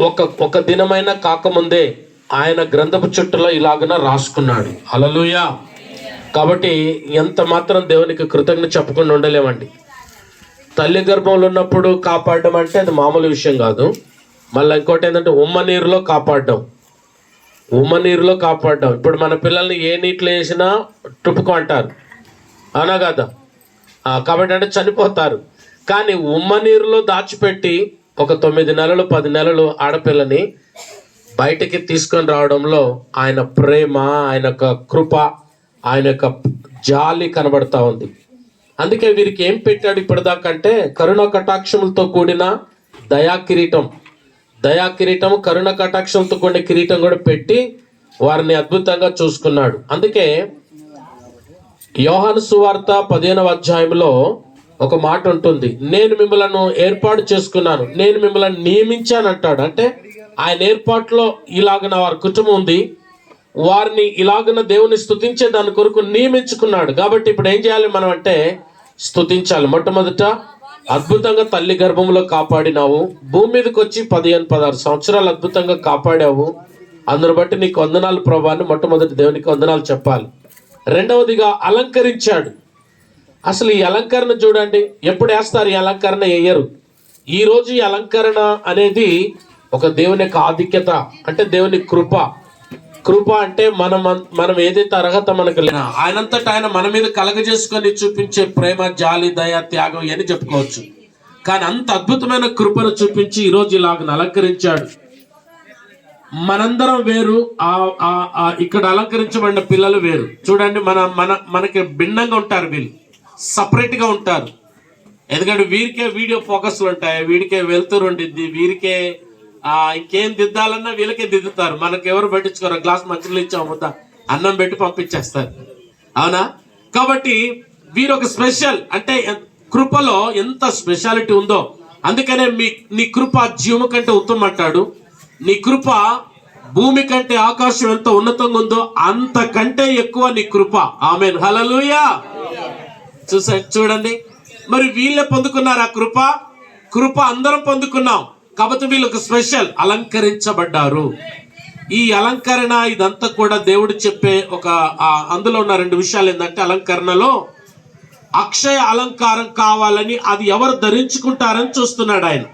ఒక ఒక దినమైన కాకముందే ఆయన గ్రంథపు చుట్టలో ఇలాగన రాసుకున్నాడు. హల్లెలూయా. కాబట్టి ఎంత మాత్రం దేవునికి కృతజ్ఞత చెప్పకుండా ఉండలేమండి. తల్లి గర్భంలో ఉన్నప్పుడు కాపాడడం అంటే అది మామూలు విషయం కాదు. మళ్ళీ ఇంకోటి ఏంటంటే ఉమ్మ నీరులో కాపాడడం. ఉమ్మ నీరులో కాపాడడం. ఇప్పుడు మన పిల్లల్ని ఏ నీటిలో వేసినా టుపుకు అంటారు. అవునా కదా? కాబట్టి అంటే చనిపోతారు. కానీ ఉమ్మ నీరులో దాచిపెట్టి ఒక తొమ్మిది నెలలు పది నెలలు ఆడపిల్లని బయటికి తీసుకొని రావడంలో ఆయన ప్రేమ ఆయన యొక్క కృప ఆయన యొక్క జాలి కనబడతా ఉంది. అందుకే వీరికి ఏం పెట్టాడు ఇప్పటిదాకంటే కరుణ కటాక్షములతో కూడిన దయా కిరీటం. దయా కిరీటం కరుణ కటాక్షంతో కూడిన కిరీటం కూడా పెట్టి వారిని అద్భుతంగా చూసుకున్నాడు. అందుకే యోహాను సువార్త పదిహేనవ అధ్యాయంలో ఒక మాట ఉంటుంది నేను మిమ్మలను ఏర్పాటు చేసుకున్నాను నేను మిమ్మల్ని నియమించాను అంటాడు. అంటే ఆయన ఏర్పాటులో ఇలాగన వారి కుటుంబం ఉంది. వారిని ఇలాగన దేవుని స్థుతించే దాని కొరకు నియమించుకున్నాడు. కాబట్టి ఇప్పుడు ఏం చేయాలి మనం అంటే స్థుతించాలి. మొట్టమొదట అద్భుతంగా తల్లి గర్భంలో కాపాడినావు. భూమి మీదకి వచ్చి పదిహేను పదహారు సంవత్సరాలు అద్భుతంగా కాపాడావు. అందును బట్టి నీకు వందనాలు ప్రభాన్ని మొట్టమొదటి దేవునికి వందనాలు చెప్పాలి. రెండవదిగా అలంకరించాడు. అసలు ఈ అలంకరణ చూడండి ఎప్పుడు వేస్తారు ఈ అలంకరణ వేయరు ఈరోజు ఈ అలంకరణ అనేది ఒక దేవుని యొక్క ఆధిక్యత అంటే దేవుని కృప. కృప అంటే మనం మనం ఏదైతే అర్హత మనకు లేదు ఆయనంతటా ఆయన మన మీద కలగజేసుకొని చూపించే ప్రేమ జాలి దయ త్యాగం అని చెప్పుకోవచ్చు. కానీ అంత అద్భుతమైన కృపను చూపించి ఈరోజు ఇలాగ అలంకరించాడు. మనందరం వేరు ఆ ఇక్కడ అలంకరించబడిన పిల్లలు వేరు. చూడండి మన మన మనకి భిన్నంగా ఉంటారు వీళ్ళు. సపరేట్గా ఉంటారు. ఎందుకంటే వీరికే వీడియో ఫోకస్లు ఉంటాయి వీడికే వెళ్తురు ఉండిద్ది వీరికే ఇంకేం దిద్దాలన్నా వీళ్ళకే దిద్దుతారు. మనకి ఎవరు పట్టించుకోరు గ్లాస్ మంచినీళ్ళు ఇచ్చాము ముద్ద అన్నం పెట్టి పంపించేస్తారు. అవునా? కాబట్టి వీరు ఒక స్పెషల్ అంటే కృపలో ఎంత స్పెషాలిటీ ఉందో అందుకనే మీ నీ కృప జీవము కంటే ఉత్తమం అంటాడు. నీ కృప భూమి కంటే ఆకాశం ఎంత ఉన్నతంగా ఉందో అంతకంటే ఎక్కువ నీ కృప. ఆమె హలలుయా చూసా చూడండి. మరి వీళ్ళే పొందుకున్నారు ఆ కృప? కృప అందరం పొందుకున్నాం. కాబట్టి వీళ్ళకు స్పెషల్ అలంకరించబడ్డారు. ఈ అలంకరణ ఇదంతా కూడా దేవుడు చెప్పే ఒక అందులో ఉన్న రెండు విషయాలు ఏంటంటే అలంకరణలో అక్షయ అలంకారం కావాలని అది ఎవరు ధరించుకుంటారని చూస్తున్నాడు ఆయన.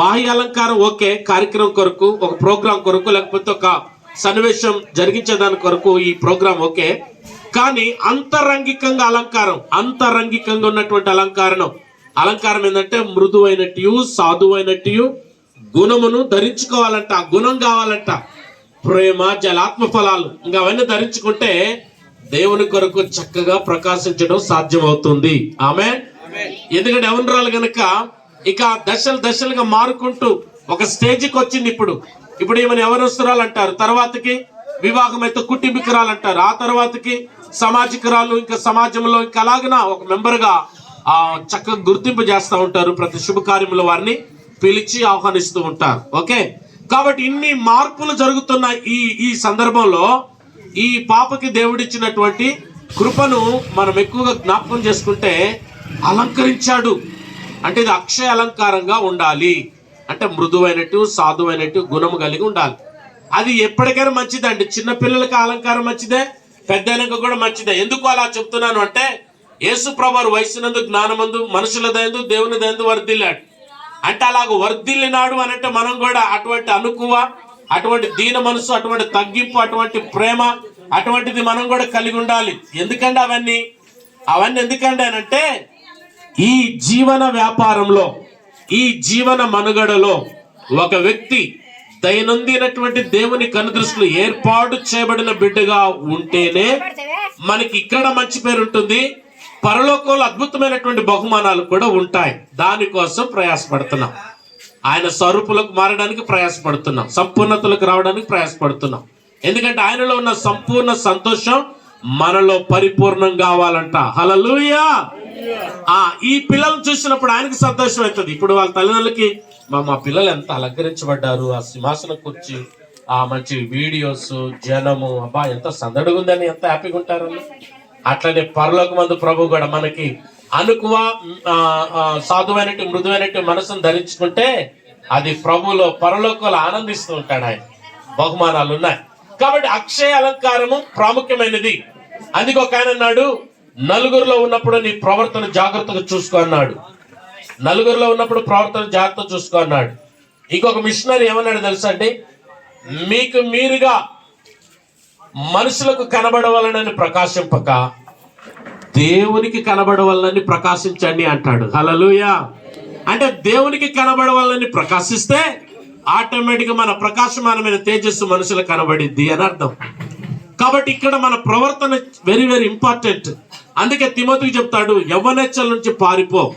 బాహ్య అలంకారం ఓకే కార్యక్రమం కొరకు ఒక ప్రోగ్రాం కొరకు లేకపోతే ఒక సన్నివేశం జరిగించేదాని కొరకు ఈ ప్రోగ్రాం ఓకే. కానీ అంతరంగికంగా అలంకారం అంతరంగికంగా ఉన్నటువంటి అలంకారం అలంకారం ఏంటంటే మృదువైనట్టు సాధువైనట్టు గుణమును ధరించుకోవాలంట గుణం కావాలంట. ప్రేమ జలాత్మ ఫలాలు ఇంకా అవన్నీ ధరించుకుంటే దేవుని కొరకు చక్కగా ప్రకాశించడం సాధ్యమవుతుంది. ఆమె ఎందుకంటే ఎవరు గనక ఇక దశలు దశలుగా మారుకుంటూ ఒక స్టేజ్కి వచ్చింది ఇప్పుడు. ఇప్పుడు ఈమెను ఎవరస్తురాలు అంటారు తర్వాతకి వివాహం అయితే కుటుంబికురాలు అంటారు ఆ తర్వాతకి సామాజికరాలు ఇంకా సమాజంలో ఇంకా అలాగన ఒక మెంబర్గా చక్కగా గుర్తింపు చేస్తూ ఉంటారు ప్రతి శుభకార్యంలో వారిని పిలిచి ఆహ్వానిస్తూ ఉంటారు. ఓకే? కాబట్టి ఇన్ని మార్పులు జరుగుతున్న ఈ ఈ సందర్భంలో ఈ పాపకి దేవుడిచ్చినటువంటి కృపను మనం ఎక్కువగా జ్ఞాపకం చేసుకుంటే అలంకరించాడు. అంటే ఇది అక్షయ అలంకారంగా ఉండాలి. అంటే మృదువైనట్టు సాధువైనట్టు గుణము కలిగి ఉండాలి. అది ఎప్పటికైనా మంచిదండి. చిన్నపిల్లలకి అలంకారం మంచిదే. పెద్దలకు కూడా మంచిదే. ఎందుకు అలా చెప్తున్నాను అంటే యేసు ప్రభు వయసునందు జ్ఞానమందు మనుషుల దయందు దేవుని దయందు వర్ధిల్లాడు. అంటే అలాగ వర్ధిల్లినాడు అనంటే మనం కూడా అటువంటి అనుకువ అటువంటి దీన మనసు అటువంటి తగ్గింపు అటువంటి ప్రేమ అటువంటిది మనం కూడా కలిగి ఉండాలి. ఎందుకంటే అవన్నీ? అవన్నీ ఎందుకంటే అంటే ఈ జీవన వ్యాపారంలో ఈ జీవన మనుగడలో ఒక వ్యక్తి దైనందినటువంటి దేవుని కనుదృష్టిలో ఏర్పాటు చేయబడిన బిడ్డగా ఉంటేనే మనకి ఇక్కడ మంచి పేరు ఉంటుంది. పరలోకంలో అద్భుతమైనటువంటి బహుమానాలు కూడా ఉంటాయి. దానికోసం ప్రయాసపడుతున్నాం. ఆయన స్వరూపులకు మారడానికి ప్రయాసపడుతున్నాం. సంపూర్ణతలకు రావడానికి ప్రయాసపడుతున్నాం. ఎందుకంటే ఆయనలో ఉన్న సంపూర్ణ సంతోషం మనలో పరిపూర్ణం కావాలంట. హలలుయా ఈ పిల్లల్ని చూసినప్పుడు ఆయనకి సంతోషం అవుతుంది. ఇప్పుడు వాళ్ళ తల్లిదండ్రులకి మా మా పిల్లలు ఎంత అలంకరించబడ్డారు ఆ సింహాసనం కూర్చి ఆ మంచి వీడియోస్ జనము అబ్బా ఎంత సందడిగా ఉందని ఎంత హ్యాపీగా ఉంటారు అట్లనే పరలోక మందు ప్రభు కూడా మనకి అనుకువ సాధువైనట్టు మృదువైనట్టు మనసును ధరించుకుంటే అది ప్రభులో పరలోకంలో ఆనందిస్తూ ఉంటాడు ఆయన. బహుమానాలు ఉన్నాయి కాబట్టి అక్షయ అలంకారము ప్రాముఖ్యమైనది. అందుకే ఒక ఆయన అన్నాడు నలుగురిలో ఉన్నప్పుడు నీ ప్రవర్తన జాగ్రత్తగా చూసుకో అన్నాడు. నలుగురిలో ఉన్నప్పుడు ప్రవర్తన జాగ్రత్త చూసుకో అన్నాడు. ఇంకొక మిషనరీ ఏమన్నాడు తెలుసా అండి? మీకు మీరుగా మనుషులకు కనబడవలనని ప్రకాశింపక దేవునికి కనబడవలనని ప్రకాశించండి అంటాడు. హలలుయా అంటే దేవునికి కనబడవలనని ప్రకాశిస్తే ఆటోమేటిక్గా మన ప్రకాశమానమైన తేజస్సు మనుషులకు కనబడిద్ది అని అర్థం. కాబట్టి ఇక్కడ మన ప్రవర్తన వెరీ వెరీ ఇంపార్టెంట్ అందుకే తిమోతికి చెప్తాడు యవ్వనెచ్చల నుంచి పారిపో.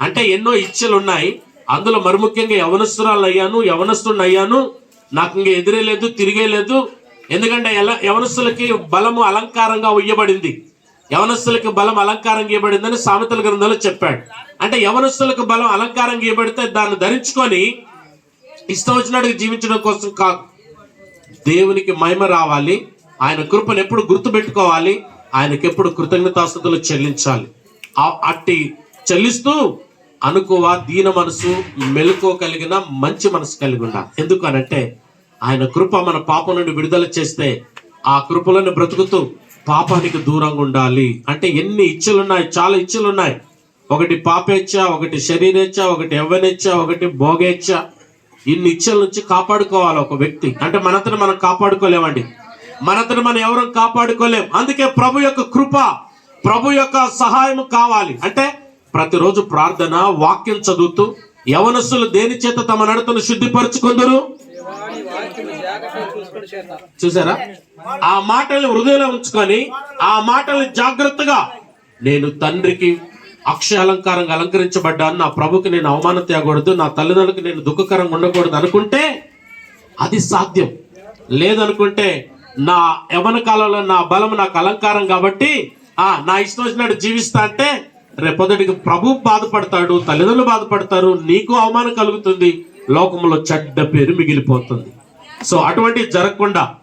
అంటే ఎన్నో ఇచ్చలు ఉన్నాయి అందులో మరి ముఖ్యంగా యవనస్తురాలు అయ్యాను యవనస్తుడిని అయ్యాను నాకు ఇంకా ఎదురే లేదు తిరిగే లేదు. ఎందుకంటే ఎలా యవనస్తులకి బలము అలంకారంగా ఉయ్యబడింది. యవనస్తులకి బలం అలంకారం గీయబడిందని సామెతల గ్రంథంలో చెప్పాడు. అంటే యవనస్తులకు బలం అలంకారం గీయబడితే దాన్ని ధరించుకొని ఇష్టం వచ్చినట్టు జీవించడం కోసం కాదు. దేవునికి మహిమ రావాలి. ఆయన కృపను ఎప్పుడు గుర్తుపెట్టుకోవాలి. ఆయనకి ఎప్పుడు కృతజ్ఞతాస్థుతులు చెల్లించాలి. ఆ- అట్టి చెల్లిస్తూ అనుకోవ దీన మనసు మెలకువ కలిగిన మంచి మనసు కలిగి ఉండాలి. ఎందుకు అనంటే ఆయన కృప మన పాపం నుండి విడుదల చేస్తే ఆ కృపలను బ్రతుకుతూ పాపానికి దూరంగా ఉండాలి. అంటే ఎన్ని ఇచ్చలు ఉన్నాయి చాలా ఇచ్చలు ఉన్నాయి ఒకటి పాపేచ్ఛ ఒకటి శరీరేచ్ఛ ఒకటి యవ్వనేచ్ఛ ఒకటి భోగేచ్ఛ. ఇన్ని ఇచ్చల నుంచి కాపాడుకోవాలి ఒక వ్యక్తి. అంటే మనతను మనం కాపాడుకోలేమండి. మనతను మనం ఎవరు కాపాడుకోలేం. అందుకే ప్రభు యొక్క కృప ప్రభు యొక్క సహాయం కావాలి. అంటే ప్రతిరోజు ప్రార్థన వాక్యం చదువుతూ యవనస్సులు దేని చేత తమ నడతను శుద్ధిపరచుకుందరు? చూసారా? ఆ మాటల్ని హృదయంలో ఉంచుకొని ఆ మాటల్ని జాగ్రత్తగా నేను తండ్రికి అక్షయ అలంకారంగా అలంకరించబడ్డాను. నా ప్రభుకి నేను అవమానం తేయకూడదు నా తల్లిదండ్రులకు నేను దుఃఖకరంగా ఉండకూడదు అనుకుంటే అది సాధ్యం. లేదనుకుంటే నా యవన కాలంలో నా బలం నాకు అలంకారం కాబట్టి ఆ నా ఇష్టం వచ్చినట్టు జీవిస్తా అంటే రేపొదటికి ప్రభు బాధపడతాడు తల్లిదండ్రులు బాధపడతారు నీకు అవమానం కలుగుతుంది లోకంలో చెడ్డ పేరు మిగిలిపోతుంది. సో అటువంటి జరగకుండా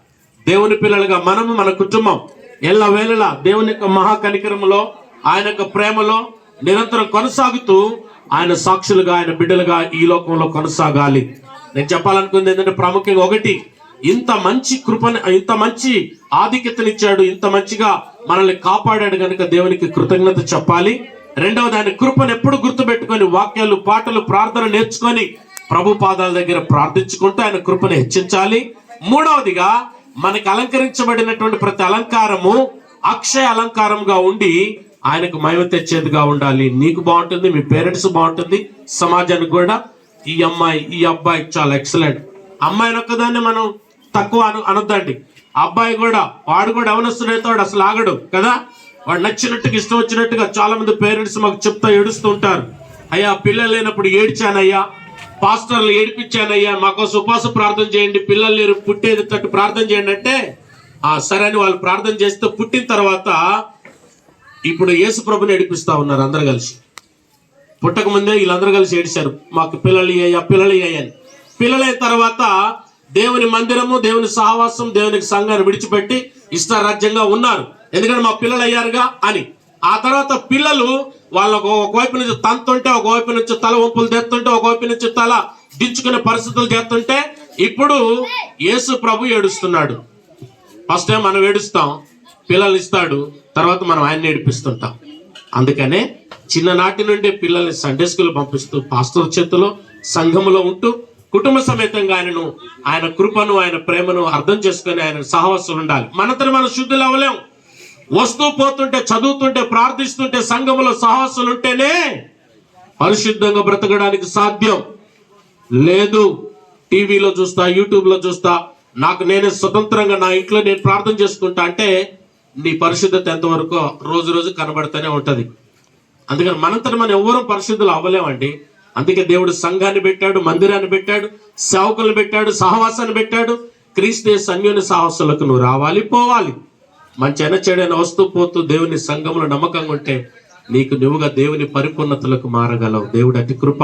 దేవుని పిల్లలుగా మనము మన కుటుంబం ఎల్ల వేళలా దేవుని యొక్క మహాకనికరములో ఆయన యొక్క ప్రేమలో నిరంతరం కొనసాగుతూ ఆయన సాక్షులుగా ఆయన బిడ్డలుగా ఈ లోకంలో కొనసాగాలి. నేను చెప్పాలనుకుంది ఏంటంటే ప్రాముఖ్యంగా ఒకటి ఇంత మంచి కృపని ఇంత మంచి ఆధిక్యతనిచ్చాడు ఇంత మంచిగా మనల్ని కాపాడాడు కనుక దేవునికి కృతజ్ఞత చెప్పాలి. రెండవ దాని కృపను ఎప్పుడు గుర్తుపెట్టుకొని వాక్యాలు పాటలు ప్రార్థన నేర్చుకొని ప్రభు పాదాల దగ్గర ప్రార్థించుకుంటూ ఆయన కృపను హెచ్చించాలి. మూడవదిగా మనకి అలంకరించబడినటువంటి ప్రతి అలంకారము అక్షయ అలంకారంగా ఉండి ఆయనకు మహిమ తెచ్చేదిగా ఉండాలి. నీకు బాగుంటుంది మీ పేరెంట్స్ బాగుంటుంది సమాజానికి కూడా. ఈ అమ్మాయి ఈ అబ్బాయి చాలా ఎక్సలెంట్. అమ్మాయిని ఒక్కదాన్ని మనం తక్కువ అను అనొద్దండి. అబ్బాయి కూడా వాడు కూడా ఎవనొస్తున్నైతే అసలు ఆగడు కదా? వాడు నచ్చినట్టుగా ఇష్టం వచ్చినట్టుగా చాలా మంది పేరెంట్స్ మాకు చెప్తా ఏడుస్తూ ఉంటారు. అయ్యా పిల్లలు లేనప్పుడు ఏడ్చానయ్యా పాస్టర్లు ఏడిపించానయ్యా మాకోసం ఉపాస ప్రార్థన చేయండి పిల్లలు లేరు పుట్టేది తట్టు ప్రార్థన చేయండి అంటే ఆ సరే అని వాళ్ళు ప్రార్థన చేస్తే పుట్టిన తర్వాత ఇప్పుడు యేసు ప్రభుని ఏడిపిస్తా ఉన్నారు అందరు కలిసి. పుట్టక ముందే వీళ్ళందరూ కలిసి ఏడిచారు మాకు పిల్లలు అయ్యా పిల్లలు అయ్యాయని పిల్లలైన తర్వాత దేవుని మందిరము దేవుని సహవాసం దేవునికి సంఘాన్ని విడిచిపెట్టి ఇష్టారాజ్యంగా ఉన్నారు. ఎందుకంటే మా పిల్లలు అయ్యారుగా అని. ఆ తర్వాత పిల్లలు వాళ్ళకు ఒకవైపు నుంచి తంతుంటే ఒకవైపు నుంచి తల వంపులు తెస్తుంటే ఒకవైపు నుంచి తల దించుకునే పరిస్థితులు చేస్తుంటే ఇప్పుడు యేసు ప్రభు ఏడుస్తున్నాడు. ఫస్ట్ టైం మనం ఏడుస్తాం పిల్లలు ఇస్తాడు తర్వాత మనం ఆయన్ని ఏడిపిస్తుంటాం. అందుకనే చిన్ననాటి నుండి పిల్లల్ని సండే స్కూల్ పంపిస్తూ పాస్టర్ చేతిలో సంఘములో ఉంటూ కుటుంబ సమేతంగా ఆయనను ఆయన కృపను ఆయన ప్రేమను అర్థం చేసుకుని ఆయన సహవాసం ఉండాలి. మనంతరం మనం శుద్ధులు అవ్వలేం. వస్తూ పోతుంటే చదువుతుంటే ప్రార్థిస్తుంటే సంఘములో సహవాసులు ఉంటేనే పరిశుద్ధంగా బ్రతకడానికి సాధ్యం. లేదు టీవీలో చూస్తా యూట్యూబ్లో చూస్తా నాకు నేనే స్వతంత్రంగా నా ఇంట్లో నేను ప్రార్థన చేసుకుంటా అంటే నీ పరిశుద్ధత ఎంతవరకు రోజు రోజు కనబడుతూనే ఉంటుంది. అందుకని మనంతరం మనం ఎవ్వరూ పరిశుద్ధులు అవ్వలేమండి. అందుకే దేవుడు సంఘాన్ని పెట్టాడు మందిరాన్ని పెట్టాడు సేవకులను పెట్టాడు సహవాసాన్ని పెట్టాడు. క్రీస్తు సన్యోని సాహసులకు నువ్వు రావాలి పోవాలి. మంచి అయిన చెడైన వస్తూ పోతూ దేవుని సంఘంలో నమ్మకంగా ఉంటే నీకు నువ్వుగా దేవుని పరిపూర్ణతలకు మారగలవు. దేవుడు అతి కృప.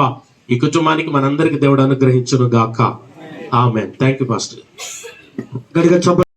ఈ కుటుంబానికి మనందరికి దేవుడు అనుగ్రహించును గాక ఆమె థ్యాంక్ యూ మాస్టర్ గడిగా చెప్ప